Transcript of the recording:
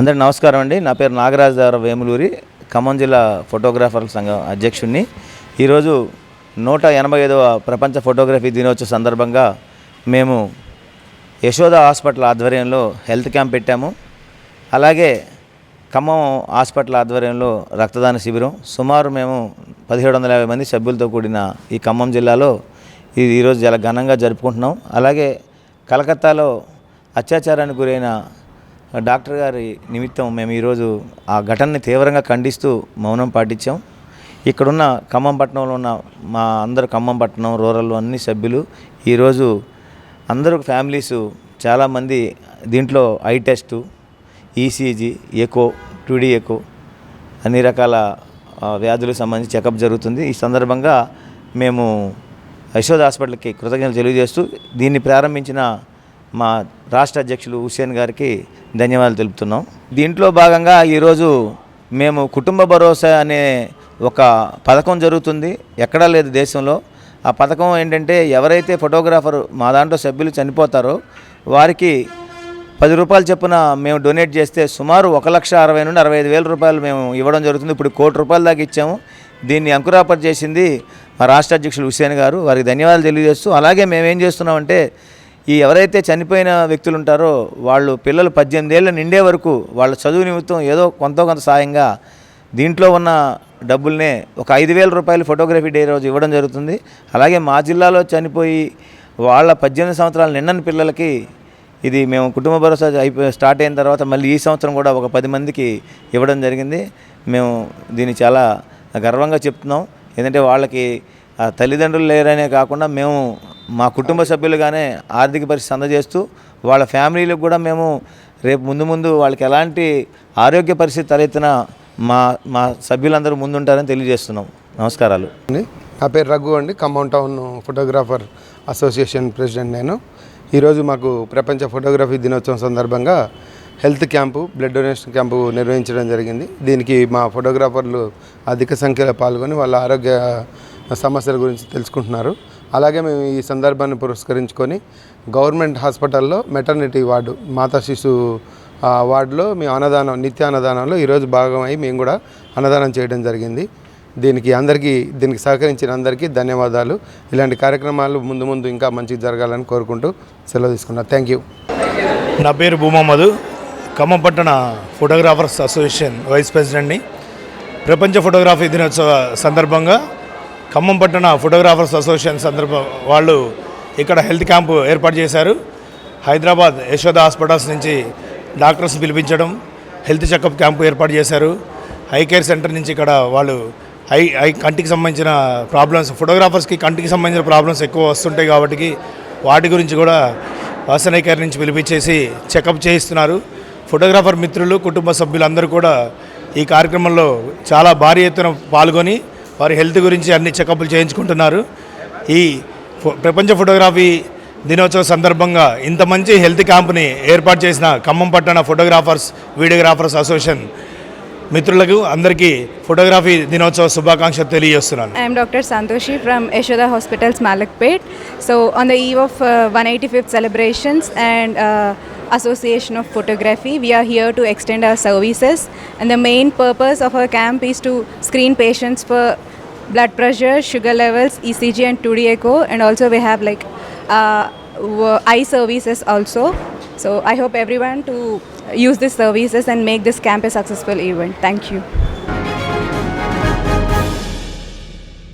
అందరికి నమస్కారం అండి. నా పేరు నాగరాజు వేములూరి ఖమ్మం జిల్లా ఫోటోగ్రాఫర్ల సంఘం అధ్యక్షుడిని ఈరోజు నూట ఎనభై ఐదవ ప్రపంచ ఫోటోగ్రఫీ దినోత్సవ సందర్భంగా మేము యశోద హాస్పిటల్ ఆధ్వర్యంలో హెల్త్ క్యాంప్ పెట్టాము. అలాగే ఖమ్మం హాస్పిటల్ ఆధ్వర్యంలో రక్తదాన శిబిరం. సుమారు మేము పదిహేడు వందల యాభై మంది సభ్యులతో కూడిన ఈ ఖమ్మం జిల్లాలో ఇది ఈరోజు చాలా ఘనంగా జరుపుకుంటున్నాం. అలాగే కలకత్తాలో అత్యాచారానికి గురైన డాక్టర్ గారి నిమిత్తం మేము ఈరోజు ఆ ఘటనని తీవ్రంగా ఖండిస్తూ మౌనం పాటించాం. ఇక్కడున్న ఖమ్మం పట్టణంలో ఉన్న మా అందరు ఖమ్మం పట్టణం రూరల్ అన్ని సభ్యులు ఈరోజు అందరూ ఫ్యామిలీస్ చాలామంది దీంట్లో eye test ECG echo two D echo అన్ని రకాల వ్యాధులకు సంబంధించి చెకప్ జరుగుతుంది. ఈ సందర్భంగా మేము యశోద హాస్పిటల్కి కృతజ్ఞతలు తెలియజేస్తూ దీన్ని ప్రారంభించిన మా రాష్ట్ర అధ్యక్షులు హుస్సేన్ గారికి ధన్యవాదాలు తెలుపుతున్నాం. దీంట్లో భాగంగా ఈరోజు మేము కుటుంబ భరోసా అనే ఒక పథకం జరుగుతుంది. ఎక్కడా లేదు దేశంలో. ఆ పథకం ఏంటంటే ఎవరైతే ఫోటోగ్రాఫర్ మా దాంట్లో సభ్యులు చనిపోతారో వారికి పది రూపాయలు చొప్పున మేము డొనేట్ చేస్తే సుమారు ఒక లక్ష అరవై నుండి అరవై ఐదు వేల రూపాయలు మేము ఇవ్వడం జరుగుతుంది. ఇప్పుడు కోటి రూపాయల దాకా ఇచ్చాము. దీన్ని అంకురాపర్ చేసింది మా రాష్ట్ర అధ్యక్షులు హుస్సేన్ గారు. వారికి ధన్యవాదాలు తెలియజేస్తూ అలాగే మేము ఏం చేస్తున్నామంటే ఈ ఎవరైతే చనిపోయిన వ్యక్తులు ఉంటారో వాళ్ళు పిల్లలు పద్దెనిమిది ఏళ్ళ నిండే వరకు వాళ్ళ చదువు నిమిత్తం ఏదో కొంత కొంత సాయంగా దీంట్లో ఉన్న డబ్బుల్నే ఒక ఐదు వేల రూపాయలు ఫోటోగ్రఫీ డే రోజు ఇవ్వడం జరుగుతుంది. అలాగే మా జిల్లాలో చనిపోయి వాళ్ళ పద్దెనిమిది సంవత్సరాలు నిండని పిల్లలకి ఇది మేము కుటుంబ భరోసా అయిపోయి స్టార్ట్ అయిన తర్వాత మళ్ళీ ఈ సంవత్సరం కూడా ఒక పది మందికి ఇవ్వడం జరిగింది. మేము దీన్ని చాలా గర్వంగా చెప్తున్నాం. ఎందుకంటే వాళ్ళకి ఆ తల్లిదండ్రులు లేరనే కాకుండా మేము మా కుటుంబ సభ్యులుగానే ఆర్థిక పరిస్థితి అందజేస్తూ వాళ్ళ ఫ్యామిలీలకు కూడా మేము రేపు ముందు ముందు వాళ్ళకి ఎలాంటి ఆరోగ్య పరిస్థితి తలెత్తిన మా మా సభ్యులందరూ ముందుంటారని తెలియజేస్తున్నాం. నమస్కారాలు. అండి నా పేరు రఘు అండి. Khammam town photographer association president నేను. ఈరోజు మాకు ప్రపంచ ఫోటోగ్రఫీ దినోత్సవం సందర్భంగా health camp blood donation camp నిర్వహించడం జరిగింది. దీనికి మా ఫోటోగ్రాఫర్లు అధిక సంఖ్యలో పాల్గొని వాళ్ళ ఆరోగ్య సమస్యల గురించి తెలుసుకుంటున్నారు. అలాగే మేము ఈ సందర్భాన్ని పురస్కరించుకొని గవర్నమెంట్ హాస్పిటల్లో మెటర్నిటీ వార్డు మాతా శిశు వార్డులో మీ అన్నదానం నిత్య అన్నదానంలో ఈరోజు భాగమై మేము కూడా అన్నదానం చేయడం జరిగింది. దీనికి అందరికీ దీనికి సహకరించిన అందరికీ ధన్యవాదాలు. ఇలాంటి కార్యక్రమాలు ముందు ముందు ఇంకా మంచిగా జరగాలని కోరుకుంటూ సెలవు తీసుకున్నాను థ్యాంక్ యూ నా పేరు భూమమ్మదు ఖమ్మం పట్టణ ఫోటోగ్రాఫర్స్ అసోసియేషన్ వైస్ ప్రెసిడెంట్ని. ప్రపంచ ఫోటోగ్రఫీ దినోత్సవ సందర్భంగా ఖమ్మం పట్టణ ఫోటోగ్రాఫర్స్ అసోసియేషన్ సందర్భ వాళ్ళు ఇక్కడ హెల్త్ క్యాంపు ఏర్పాటు చేశారు. హైదరాబాద్ యశోద హాస్పిటల్స్ నుంచి డాక్టర్స్ పిలిపించడం హెల్త్ చెకప్ క్యాంపు ఏర్పాటు చేశారు. ఐ కేర్ సెంటర్ నుంచి ఇక్కడ వాళ్ళు ఐ ఐ కంటికి సంబంధించిన ప్రాబ్లమ్స్ ఫోటోగ్రాఫర్స్కి కంటికి సంబంధించిన ప్రాబ్లమ్స్ ఎక్కువ వస్తుంటాయి కాబట్టి వాటి గురించి కూడా వాసన కేర్ నుంచి పిలిపించేసి చెకప్ చేయిస్తున్నారు. ఫోటోగ్రాఫర్ మిత్రులు కుటుంబ సభ్యులందరూ కూడా ఈ కార్యక్రమంలో చాలా భారీ ఎత్తున పాల్గొని వారి హెల్త్ గురించి అన్ని చెకప్లు చేయించుకుంటున్నారు. ఈ ఫో- ప్రపంచ ఫోటోగ్రఫీ దినోత్సవ సందర్భంగా ఇంత మంచి హెల్త్ క్యాంప్ని ఏర్పాటు చేసిన ఖమ్మం పట్టణ ఫోటోగ్రాఫర్స్ వీడియోగ్రాఫర్స్ అసోసియేషన్ మిత్రులకు అందరికీ ఫోటోగ్రఫీ దినోత్సవ శుభాకాంక్షలు తెలియజేస్తున్నాను. I'm doctor Santoshi from Yashoda hospitals Malakpet so on the eve of one eighty fifth celebrations and Association of Photography, we are here to extend our services. And the main purpose of our camp is to screen patients for blood pressure, sugar levels, ECG, and 2D echo. And also, we have like uh, eye services also. So, I hope everyone to use these services and make this camp a successful event. Thank you.